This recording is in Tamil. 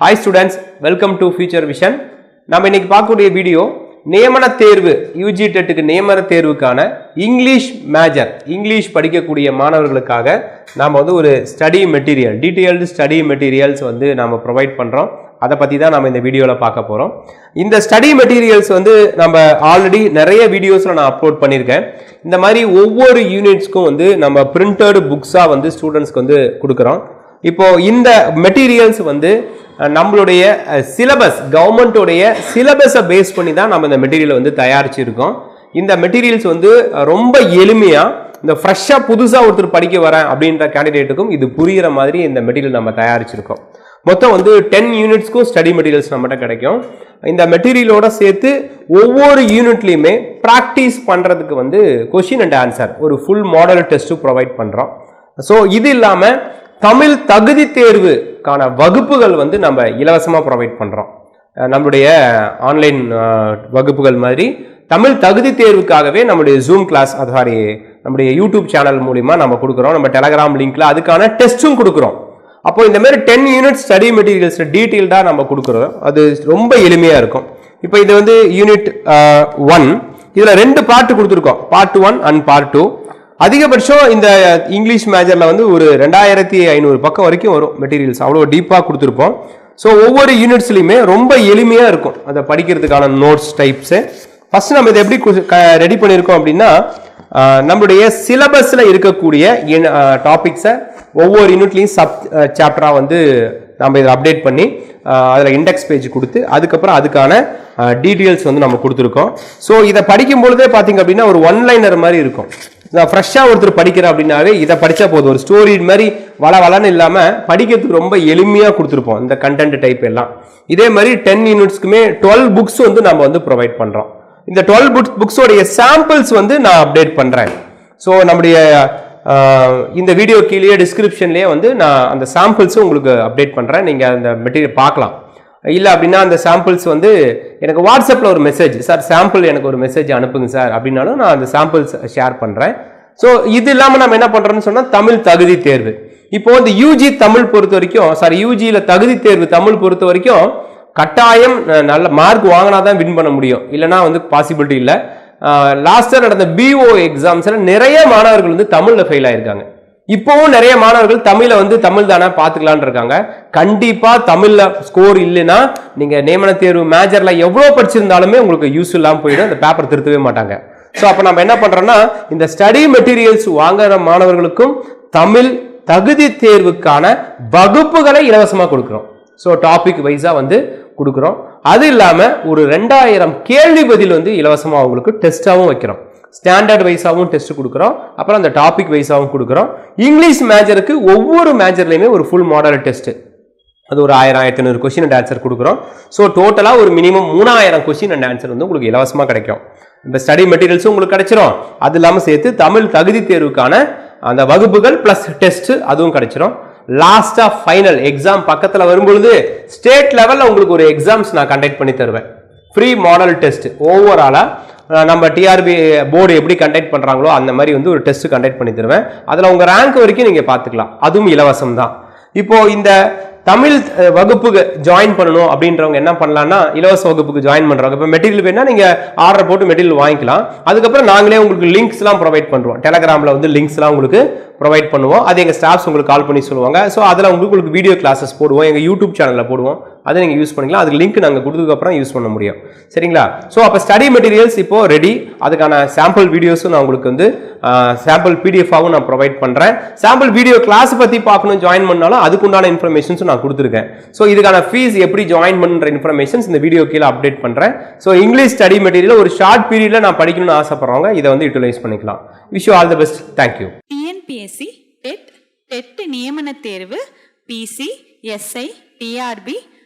Hi students welcome to future vision நம்ம இன்னைக்கு பார்க்கக்கூடிய வீடியோ நியமன தேர்வு யூஜி டெட்டுக்கு நியமன தேர்வுக்கான இங்கிலீஷ் மேஜர் இங்கிலீஷ் படிக்கக்கூடிய மாணவர்களுக்காக நாம் வந்து ஒரு study material detailed study materials வந்து நாம் ப்ரொவைட் பண்ணுறோம் அதை பற்றி தான் நம்ம இந்த வீடியோவில் பார்க்க போகிறோம் இந்த ஸ்டடி மெட்டீரியல்ஸ் வந்து நம்ம ஆல்ரெடி நிறைய வீடியோஸில் நான் அப்லோட் பண்ணியிருக்கேன். இந்த மாதிரி ஒவ்வொரு யூனிட்ஸ்க்கும் வந்து நம்ம பிரிண்டட் புக்ஸாக வந்து ஸ்டூடெண்ட்ஸ்க்கு வந்து கொடுக்குறோம். இப்போது இந்த மெட்டீரியல்ஸ் வந்து நம்மளுடைய சிலபஸ் கவர்மெண்ட்டோடைய சிலபஸை பேஸ் பண்ணி தான் நம்ம இந்த மெட்டீரியலை வந்து தயாரிச்சிருக்கோம். இந்த மெட்டீரியல்ஸ் வந்து ரொம்ப எளிமையாக இந்த ஃப்ரெஷ்ஷாக புதுசாக ஒருத்தர் படிக்க வரேன் அப்படின்ற கேண்டிடேட்டுக்கும் இது புரிகிற மாதிரி இந்த மெட்டீரியல் நம்ம தயாரிச்சிருக்கோம். மொத்தம் வந்து டென் யூனிட்ஸ்க்கும் ஸ்டடி மெட்டீரியல்ஸ் நம்மகிட்ட கிடைக்கும். இந்த மெட்டீரியலோட சேர்த்து ஒவ்வொரு யூனிட்லேயுமே ப்ராக்டிஸ் பண்ணுறதுக்கு வந்து கொஷின் அண்ட் ஆன்சர் ஒரு ஃபுல் மாடல் டெஸ்ட்டு ப்ரொவைட் பண்ணுறோம் ஸோ இது இல்லாமல் தமிழ் தகுதி தேர்வுக்கான வகுப்புகள் வந்து நம்ம இலவசமாக ப்ரொவைட் பண்ணுறோம் நம்மளுடைய ஆன்லைன் வகுப்புகள் மாதிரி தமிழ் தகுதி தேர்வுக்காகவே நம்முடைய ஜூம் கிளாஸ் அது சாரி நம்முடைய யூடியூப் சேனல் மூலிமா நம்ம கொடுக்குறோம். நம்ம டெலகிராம் லிங்க்ல அதுக்கான டெஸ்ட்டும் கொடுக்குறோம். அப்போ இந்த மாதிரி டென் யூனிட் ஸ்டடி மெட்டீரியல்ஸ் டீட்டெயில்டாக நம்ம கொடுக்குறோம். அது ரொம்ப எளிமையாக இருக்கும். இப்போ இது வந்து யூனிட் ஒன் இதில் ரெண்டு பார்ட் கொடுத்துருக்கோம். Part one and part two அதிகபட்சம் இந்த இங்கிலீஷ் மேஜரில் வந்து ஒரு ரெண்டாயிரத்தி ஐநூறு பக்கம் வரைக்கும் வரும் மெட்டீரியல்ஸ் அவ்வளோ டீப்பாக கொடுத்துருப்போம். ஸோ ஒவ்வொரு யூனிட்ஸ்லையுமே ரொம்ப எளிமையாக இருக்கும். அதை படிக்கிறதுக்கான நோட்ஸ் டைப்ஸு ஃபஸ்ட் நம்ம இதை எப்படி ரெடி பண்ணியிருக்கோம் அப்படின்னா நம்மளுடைய சிலபஸில் இருக்கக்கூடிய டாபிக்ஸை ஒவ்வொரு யூனிட்லையும் சப் சாப்டராக வந்து நம்ம இதை அப்டேட் பண்ணி அதில் இண்டெக்ஸ் பேஜ் கொடுத்து அதுக்கப்புறம் அதுக்கான டீட்டெயில்ஸ் வந்து நம்ம கொடுத்துருக்கோம். ஸோ இதை படிக்கும் பொழுதே பார்த்தீங்க அப்படின்னா ஒரு ஒன் லைனர் மாதிரி இருக்கும். ஃப்ரெஷ்ஷாக ஒருத்தர் படிக்கிறேன் அப்படின்னாவே இதை படித்தா போதும். ஒரு ஸ்டோரி மாதிரி வள வளன்னு இல்லாமல் படிக்கிறதுக்கு ரொம்ப எளிமையாக கொடுத்துருப்போம் இந்த கண்டென்ட் டைப் எல்லாம். இதே மாதிரி டென் யூனிட்ஸ்க்குமே டுவெல் புக்ஸ் வந்து நம்ம வந்து ப்ரொவைட் பண்ணுறோம் இந்த டுவெல் புக்ஸ் புக்ஸோடைய சாம்பிள்ஸ் வந்து நான் அப்டேட் பண்ணுறேன் ஸோ நம்முடைய இந்த வீடியோ கீழே டிஸ்கிரிப்ஷன்லேயே வந்து நான் அந்த சாம்பிள்ஸும் உங்களுக்கு அப்டேட் பண்ணுறேன் நீங்கள் அந்த மெட்டீரியல் பார்க்கலாம். இல்லை அப்படின்னா அந்த சாம்பிள்ஸ் வந்து எனக்கு வாட்ஸ்அப்பில் ஒரு மெசேஜ் சார் சாம்பிள் எனக்கு ஒரு மெசேஜ் அனுப்புங்க சார். அப்படின்னாலும் நான் அந்த சாம்பிள்ஸ் ஷேர் பண்ணுறேன் ஸோ இது இல்லாமல் நம்ம என்ன பண்ணுறோம்னு சொன்னால் தமிழ் தகுதி தேர்வு. இப்போ வந்து யூஜி தமிழ் பொறுத்த வரைக்கும் சாரி யூஜியில் தகுதி தேர்வு தமிழ் பொறுத்த வரைக்கும் கட்டாயம் நல்ல மார்க் வாங்கினா தான் வின் பண்ண முடியும். இல்லைனா வந்து பாசிபிலிட்டி இல்லை. லாஸ்ட்டாக நடந்த பிஓ எக்ஸாம்ஸில் நிறைய மாணவர்கள் வந்து தமிழில் ஃபெயில் ஆயிருக்காங்க. இப்போவும் நிறைய மாணவர்கள் தமிழை வந்து தமிழ் தானே பார்த்துக்கலான்னு இருக்காங்க. கண்டிப்பா தமிழ்ல ஸ்கோர் இல்லைன்னா நீங்க நியமன தேர்வு மேஜர்ல எவ்வளோ படிச்சிருந்தாலுமே உங்களுக்கு யூஸ் இல்லாமல் போயிடும். அந்த பேப்பர் திருத்தவே மாட்டாங்க. ஸோ அப்போ நம்ம என்ன பண்றோம்னா இந்த ஸ்டடி மெட்டீரியல்ஸ் வாங்குற மாணவர்களுக்கும் தமிழ் தகுதி தேர்வுக்கான வகுப்புகளை இலவசமாக கொடுக்குறோம். ஸோ டாபிக் வைஸாக வந்து கொடுக்குறோம். அது இல்லாமல் ஒரு ரெண்டாயிரம் கேள்வி பதில் வந்து இலவசமாக அவங்களுக்கு டெஸ்ட்டாகவும் வைக்கிறோம். ஸ்டாண்டர்ட் வைஸாகவும் டெஸ்ட் கொடுக்குறோம். அப்புறம் அந்த டாபிக் வைஸாகவும் கொடுக்குறோம். இங்கிலீஷ் மேஜருக்கு ஒவ்வொரு மேஜர்லையுமே ஒரு ஃபுல் மாடல் டெஸ்ட் அது ஒரு ஆயிரம் ஆயிரத்தி ஐநூறு கொஸ்டின் அண்ட் ஆன்சர் கொடுக்குறோம். ஸோ டோட்டலாக ஒரு மினிமம் மூணாயிரம் கொஸ்டின் அண்ட் ஆன்சர் வந்து உங்களுக்கு இலவசமாக கிடைக்கும். இந்த ஸ்டடி மெட்டீரியல்ஸும் உங்களுக்கு கிடைச்சிரும். அது இல்லாமல் சேர்த்து தமிழ் தகுதி தேர்வுக்கான அந்த வகுப்புகள் ப்ளஸ் டெஸ்ட் அதுவும் கிடைச்சிரும். லாஸ்ட்டாக ஃபைனல் எக்ஸாம் பக்கத்தில் வரும்பொழுது ஸ்டேட் லெவலில் உங்களுக்கு ஒரு எக்ஸாம்ஸ் நான் கண்டக்ட் பண்ணி தருவேன். ஃப்ரீ மாடல் டெஸ்ட் ஓவராலாக நம்ம டிஆர்பி போர்டு எப்படி கண்டக்ட் பண்ணுறாங்களோ அந்த மாதிரி வந்து ஒரு டெஸ்ட் கண்டக்ட் பண்ணி தருவேன். அதில் உங்கள் ரேங்க் வரைக்கும் நீங்கள் பார்த்துக்கலாம். அதுவும் இலவசம் தான் இப்போது இந்த தமிழ் வகுப்புக்கு ஜாயின் பண்ணணும் அப்படின்றவங்க என்ன பண்ணலாம்னா இலவச வகுப்புக்கு ஜாயின் பண்ணுறாங்க இப்போ மெட்டீரியல் வேணால் நீங்கள் ஆர்டர் போட்டு மெட்டீரியல் வாங்கிக்கலாம். அதுக்கப்புறம் நாங்களே உங்களுக்கு லிங்க்ஸ்லாம் ப்ரொவைட் பண்ணுறோம் டெலகிராமில் வந்து லிங்க்ஸ்லாம் உங்களுக்கு ப்ரொவைட் பண்ணுவோம். அது எங்கள் ஸ்டாஃப்ஸ் உங்களுக்கு கால் பண்ணி சொல்லுவாங்க. ஸோ அதில் உங்களுக்கு உங்களுக்கு வீடியோ கிளாஸஸ் போடுவோம். எங்கள் யூடியூப் சேனலில் போடுவோம். அதை நீங்கள் யூஸ் பண்ணிக்கலாம். அதுக்கு லிங்க் நாங்கள் கொடுத்ததுக்கப்புறம் யூஸ் பண்ண முடியும். சரிங்களா? ஸோ அப்போ ஸ்டடி மெட்டீரியல்ஸ் இப்போ ரெடி அதுக்கான சாம்பிள் வீடியோஸும் நான் உங்களுக்கு வந்து சாம்பிள் பிடிஎஃபாகவும் நான் ப்ரொவைட் பண்ணுறேன் சாம்பிள் வீடியோ கிளாஸ் பற்றி பார்க்கணும் ஜாயின் பண்ணாலும் அதுக்குண்டான இன்ஃபர்மேஷன்ஸும் நான் கொடுத்துருக்கேன். ஸோ இதுக்கான ஃபீஸ் எப்படி ஜாயின் பண்ணுற இன்ஃபர்மேஷன்ஸ் இந்த வீடியோ கீழே அப்டேட் பண்ணுறேன் ஸோ இங்கிலீஷ் ஸ்டடி மெட்டீரியல் ஒரு ஷார்ட் பீரியடில் நான் படிக்கணும்னு ஆசைப்படுறவங்க இதை வந்து யூட்டிலைஸ் பண்ணிக்கலாம். Wish all the best thank you TNPSC TET TET நியமன தேர்வு PC SI TRB